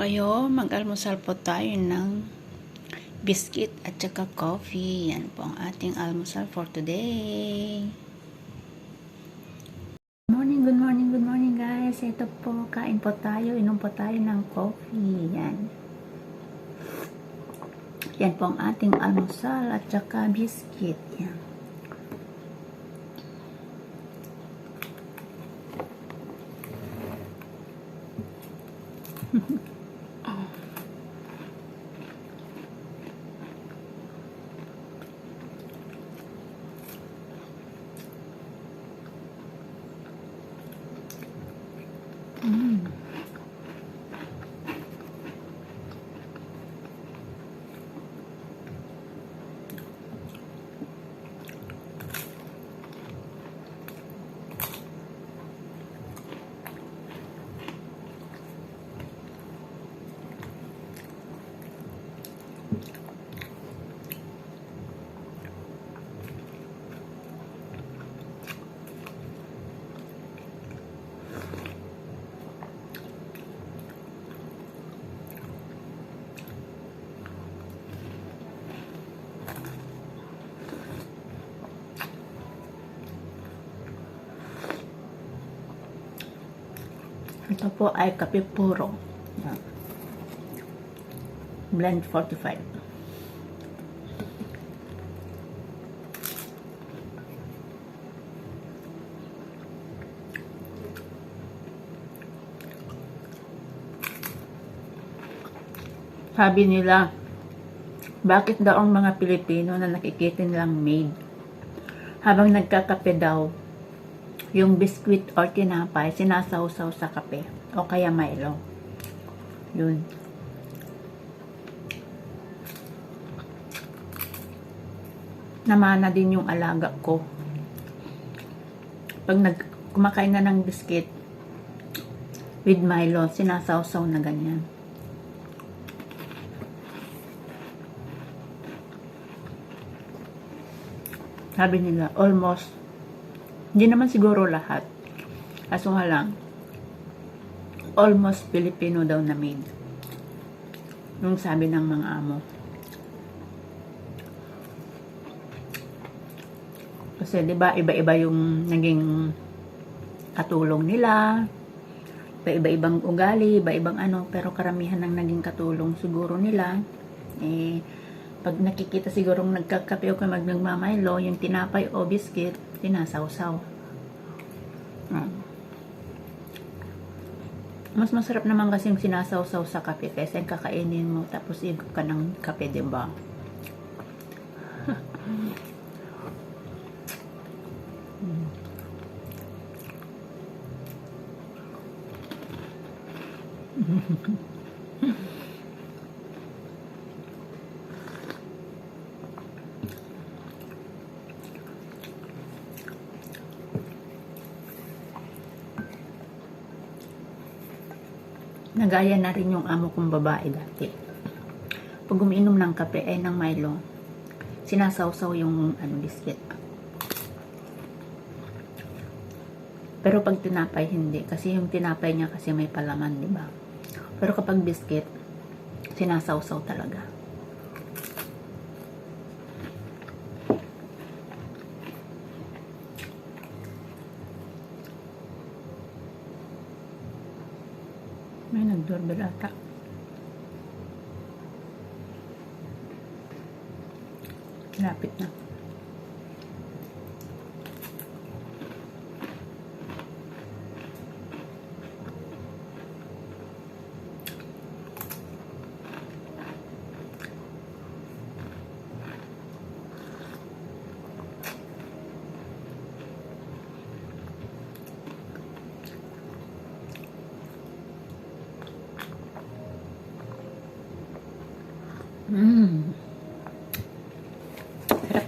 kayo, mag-almusal po tayo ng biscuit at saka coffee. Yan po ang ating almusal for today. Good morning, good morning, good morning guys. Ito po, kain po tayo, inom po tayo ng coffee. Yan. Yan po ang ating almusal at saka biscuit. Yan. Ito po ay kape puro. Blend 45. Sabi nila, bakit daw ang mga Pilipino na nakikita nilang maid habang nagkakape daw, yung biskwit or tinapay, sinasawsaw sa kape o kaya Milo. Yun. Namana din yung alaga ko. Pag nag kumakain na ng biscuit with Milo, sinasawsaw na ganyan. Sabi nila, almost hindi naman siguro lahat. Kaso nga lang, almost Filipino daw na maid. Nung sabi ng mga amo. Kasi 'di ba iba-iba yung naging katulong nila. Iba-ibang ugali, iba-ibang ano, pero karamihan ng naging katulong siguro nila eh pag nakikita siguro nagkakape o kung magmamamaylo, yung tinapay o biscuit, tinasawsaw. Hmm. Mas masarap naman kasi yung sinasawsaw sa kape kaysa yung kakainin mo tapos igop ka ng kape, di ba? Nagaya na rin yung amo kong babae dati. Pag umiinom ng kape ay ng Milo, sinasawsaw yung ano, biscuit. Pero pag tinapay, hindi. Kasi yung tinapay niya kasi may palaman, di ba? Pero kapag biscuit, sinasawsaw talaga. May nag-doorbell ata. Lapit na.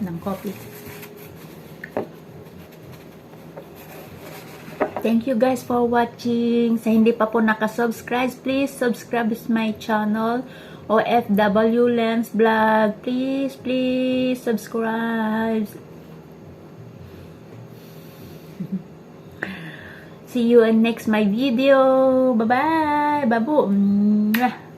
Ng coffee. Thank you guys for watching. Sa hindi pa po nakasubscribe, please subscribe to my channel. OFW Lens Vlog. Please, please subscribe. See you in next my video. Bye-bye. Babu. Mwah.